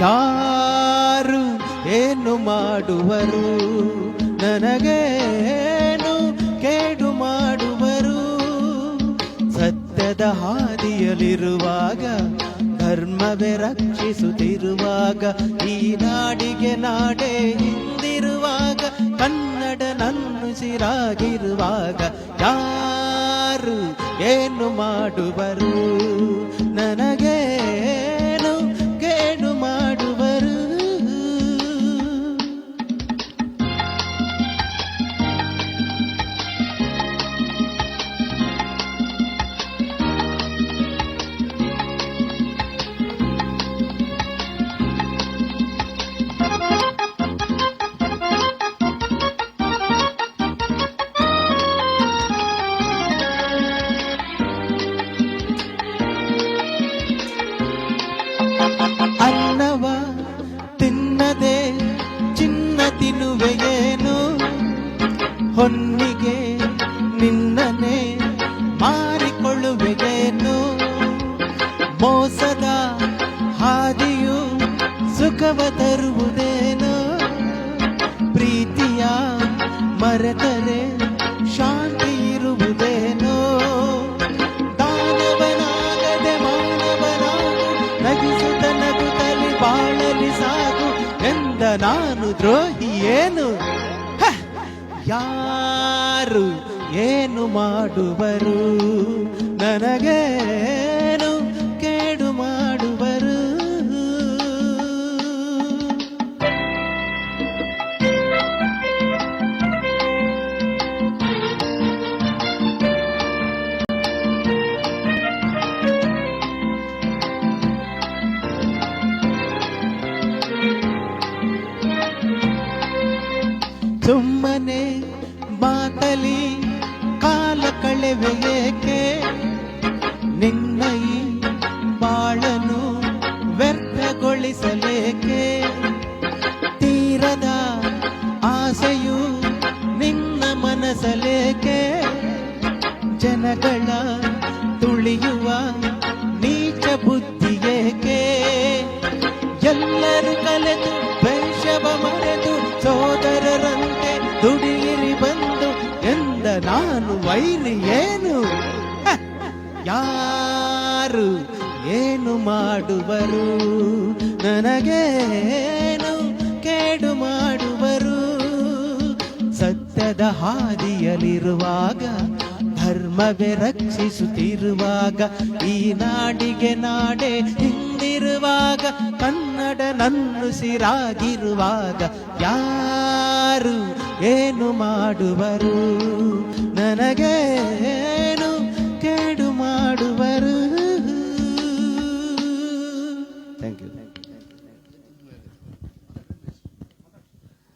ಯಾರು ಏನು ಮಾಡುವರು? ನನಗೇನು ಕೇಡು ಮಾಡುವರು? ಸತ್ಯದ ಹಾದಿಯಲ್ಲಿರುವಾಗ ಧರ್ಮವೇ ರಕ್ಷಿಸುತ್ತಿರುವಾಗ ಈ ನಾಡಿಗೆ ನಾಡೇ ನನ್ನುಸಿರಾಗಿರುವಾಗ ಯಾರು ಏನು ಮಾಡುವರು? ನನಗೇನು ಸುಖವ ತರುವುದೇನೋ? ಪ್ರೀತಿಯ ಮರೆತರೆ ಶಾಂತಿ ಇರುವುದೇನೋ? ದಾನವನಾಗದೆ ಮಾನವನಾಗು ನಗಿಸುತ್ತ ನಗುತ್ತಲಿ ಬಾಳಲಿ ಸಾಗು, ಎಂದ ನಾನು ದ್ರೋಹಿ ಏನು! ಯಾರು ಏನು ಮಾಡುವರು? ನನಗೇನು ಸುಮ್ಮನೆ ಮಾತಲಿ ಕಾಲ ಕಳೆವೆ ಏಕೆ? ನಿನ್ನ ಈ ಬಾಳನು ವ್ಯರ್ಥಗೊಳಿಸಲೇಕೆ? ತೀರದ ಆಸೆಯು ನಿನ್ನ ಮನಸಲೇಕೆ? ಜನಗಳ ತುಳಿಯುವ ನೀಚ ಬುದ್ಧಿಯೇಕೆ ಎಲ್ಲರೂ ಕಲೆದು ವೈಷವ ಮರೆದು ಎಂದ ನಾನು ವೈರಿ ಏನು? ಯಾರು ಏನು ಮಾಡುವರು? ನನಗೇನು ಕೇಡು ಮಾಡುವರು? ಸತ್ಯದ ಹಾದಿಯಲ್ಲಿರುವಾಗ, ಧರ್ಮವೇ ರಕ್ಷಿಸುತ್ತಿರುವಾಗ, ಈ ನಾಡಿಗೆ ನಾಡೆ ಹಿಂದಿರುವಾಗ ಕನ್ನಡ ನನ್ನುಸಿರಾಗಿರುವಾಗ ಯಾರು ಏನು ಮಾಡುವರು ನನಗೆ